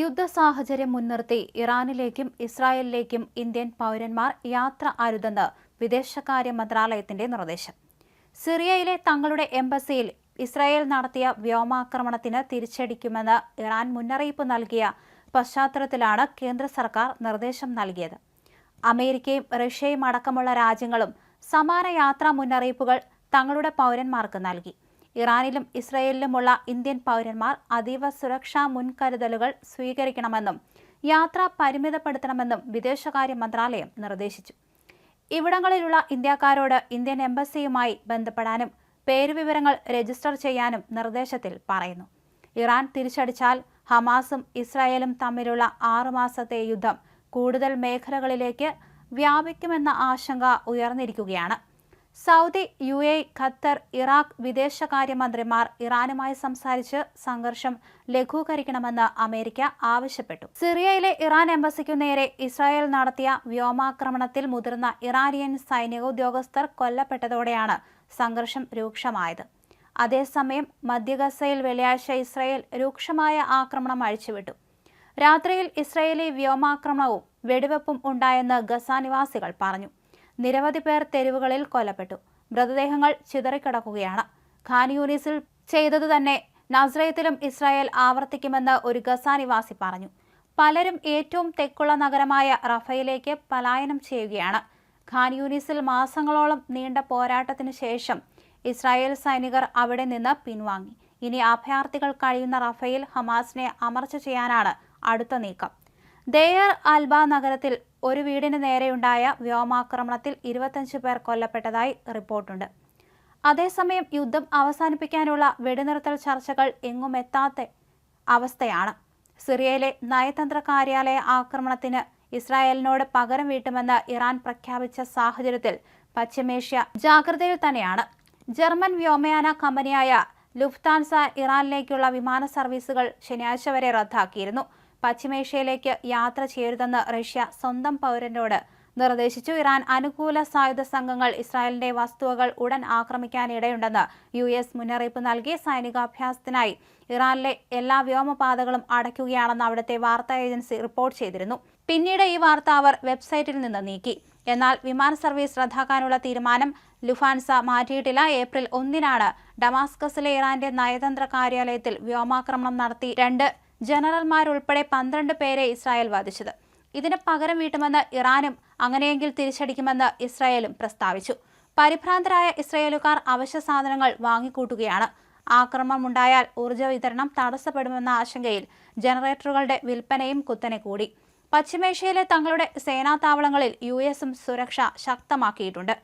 യുദ്ധ സാഹചര്യം മുൻനിർത്തി ഇറാനിലേക്കും ഇസ്രായേലിലേക്കും ഇന്ത്യൻ പൗരന്മാർ യാത്ര അരുതെന്ന് വിദേശകാര്യ മന്ത്രാലയത്തിന്റെ നിർദ്ദേശം. സിറിയയിലെ തങ്ങളുടെ എംബസിയിൽ ഇസ്രായേൽ നടത്തിയ വ്യോമാക്രമണത്തിന് തിരിച്ചടിക്കുമെന്ന് ഇറാൻ മുന്നറിയിപ്പ് നൽകിയ പശ്ചാത്തലത്തിലാണ് കേന്ദ്ര സർക്കാർ നിർദ്ദേശം നൽകിയത്. അമേരിക്കയും റഷ്യയും അടക്കമുള്ള രാജ്യങ്ങളും സമാന യാത്രാ മുന്നറിയിപ്പുകൾ തങ്ങളുടെ പൗരന്മാർക്ക് നൽകി. ഇറാനിലും ഇസ്രയേലിലുമുള്ള ഇന്ത്യൻ പൗരന്മാർ അതീവ സുരക്ഷാ മുൻകരുതലുകൾ സ്വീകരിക്കണമെന്നും യാത്ര പരിമിതപ്പെടുത്തണമെന്നും വിദേശകാര്യ മന്ത്രാലയം നിർദ്ദേശിച്ചു. ഇവിടങ്ങളിലുള്ള ഇന്ത്യക്കാരോട് ഇന്ത്യൻ എംബസിയുമായി ബന്ധപ്പെടാനും പേരുവിവരങ്ങൾ രജിസ്റ്റർ ചെയ്യാനും നിർദ്ദേശത്തിൽ പറയുന്നു. ഇറാൻ തിരിച്ചടിച്ചാൽ ഹമാസും ഇസ്രായേലും തമ്മിലുള്ള ആറുമാസത്തെ യുദ്ധം കൂടുതൽ മേഖലകളിലേക്ക് വ്യാപിക്കുമെന്ന ആശങ്ക ഉയർന്നിരിക്കുകയാണ്. Saudi U A Qatar Iraq വിദേശകാര്യമന്ത്രിമാർ ഇറാനുമായി സംസാരിച്ച് സംഘർഷം ലഘൂകരിക്കണമെന്ന് അമേരിക്ക ആവശ്യപ്പെട്ടു. സിറിയയിലെ ഇറാൻ എംബസിക്കു നേരെ ഇസ്രായേൽ നടത്തിയ വ്യോമാക്രമണത്തിൽ മുതിർന്ന ഇറാനിയൻ സൈനിക ഉദ്യോഗസ്ഥർ കൊല്ലപ്പെട്ടതോടെയാണ് സംഘർഷം രൂക്ഷമായത്. അതേസമയം മധ്യഗസയിൽ വെള്ളിയാഴ്ച ഇസ്രായേൽ രൂക്ഷമായ ആക്രമണം അഴിച്ചുവിട്ടു. രാത്രിയിൽ ഇസ്രായേലി വ്യോമാക്രമണവും വെടിവെപ്പും ഉണ്ടായെന്ന് ഗസ നിവാസികൾ പറഞ്ഞു. നിരവധി പേർ തെരുവുകളിൽ കൊല്ലപ്പെട്ടു. മൃതദേഹങ്ങൾ ചിതറിക്കിടക്കുകയാണ്. ഖാൻ യൂനിസിൽ ചെയ്തത് തന്നെ നസ്രയത്തിലും ഇസ്രായേൽ ആവർത്തിക്കുമെന്ന് ഒരു ഗസ നിവാസി പറഞ്ഞു. പലരും ഏറ്റവും തെക്കുള്ള നഗരമായ റഫയിലേക്ക് പലായനം ചെയ്യുകയാണ്. ഖാൻ യൂനിസിൽ മാസങ്ങളോളം നീണ്ട പോരാട്ടത്തിന് ശേഷം ഇസ്രായേൽ സൈനികർ അവിടെ നിന്ന് പിൻവാങ്ങി. ഇനി അഭയാർത്ഥികൾ കഴിയുന്ന റഫയിൽ ഹമാസിനെ അമർച്ച ചെയ്യാനാണ് അടുത്ത നീക്കം. ദേയർ അൽബ നഗരത്തിൽ ഒരു വീടിന് നേരെയുണ്ടായ വ്യോമാക്രമണത്തിൽ ഇരുപത്തഞ്ച് പേർ കൊല്ലപ്പെട്ടതായി റിപ്പോർട്ടുണ്ട്. അതേസമയം യുദ്ധം അവസാനിപ്പിക്കാനുള്ള വെടിനിർത്തൽ ചർച്ചകൾ എങ്ങും എത്താത്ത അവസ്ഥയാണ്. സിറിയയിലെ നയതന്ത്ര കാര്യാലയ ആക്രമണത്തിന് ഇസ്രായേലിനോട് പകരം വീട്ടുമെന്ന് ഇറാൻ പ്രഖ്യാപിച്ച സാഹചര്യത്തിൽ പശ്ചിമേഷ്യ ജാഗ്രതയിൽ തന്നെയാണ്. ജർമ്മൻ വ്യോമയാന കമ്പനിയായ ലുഫ്താൻസ ഇറാനിലേക്കുള്ള വിമാന സർവീസുകൾ ശനിയാഴ്ച വരെ റദ്ദാക്കിയിരുന്നു. പശ്ചിമേഷ്യയിലേക്ക് യാത്ര ചെയ്യരുതെന്ന് റഷ്യ സ്വന്തം പൗരനോട് നിർദ്ദേശിച്ചു. ഇറാൻ അനുകൂല സായുധ സംഘങ്ങൾ ഇസ്രായേലിന്റെ വസ്തുവകൾ ഉടൻ ആക്രമിക്കാനിടയുണ്ടെന്ന് യു എസ് മുന്നറിയിപ്പ് നൽകി. സൈനികാഭ്യാസത്തിനായി ഇറാനിലെ എല്ലാ വ്യോമപാതകളും അടയ്ക്കുകയാണെന്ന് അവിടുത്തെ വാർത്താ ഏജൻസി റിപ്പോർട്ട് ചെയ്തിരുന്നു. പിന്നീട് ഈ വാർത്ത അവർ വെബ്സൈറ്റിൽ നിന്ന് നീക്കി. എന്നാൽ വിമാന സർവീസ് റദ്ദാക്കാനുള്ള തീരുമാനം ലുഫാൻസ മാറ്റിയിട്ടില്ല. ഏപ്രിൽ ഒന്നിനാണ് ഡമാസ്കസിലെ ഇറാന്റെ നയതന്ത്ര കാര്യാലയത്തിൽ വ്യോമാക്രമണം നടത്തി രണ്ട് ജനറൽമാരുൾപ്പെടെ പന്ത്രണ്ട് പേരെ ഇസ്രായേൽ വധിച്ചത്. ഇതിന് പകരം വീട്ടുമെന്ന് ഇറാനും അങ്ങനെയെങ്കിൽ തിരിച്ചടിക്കുമെന്ന് ഇസ്രായേലും പ്രസ്താവിച്ചു. പരിഭ്രാന്തരായ ഇസ്രായേലുകാർ അവശ്യ സാധനങ്ങൾ വാങ്ങിക്കൂട്ടുകയാണ്. ആക്രമണമുണ്ടായാൽ ഊർജ വിതരണം തടസ്സപ്പെടുമെന്ന ആശങ്കയിൽ ജനറേറ്ററുകളുടെ വിൽപ്പനയും കുത്തനെ കൂടി. പശ്ചിമേഷ്യയിലെ തങ്ങളുടെ സേനാ താവളങ്ങളിൽ യു എസും സുരക്ഷ ശക്തമാക്കിയിട്ടുണ്ട്.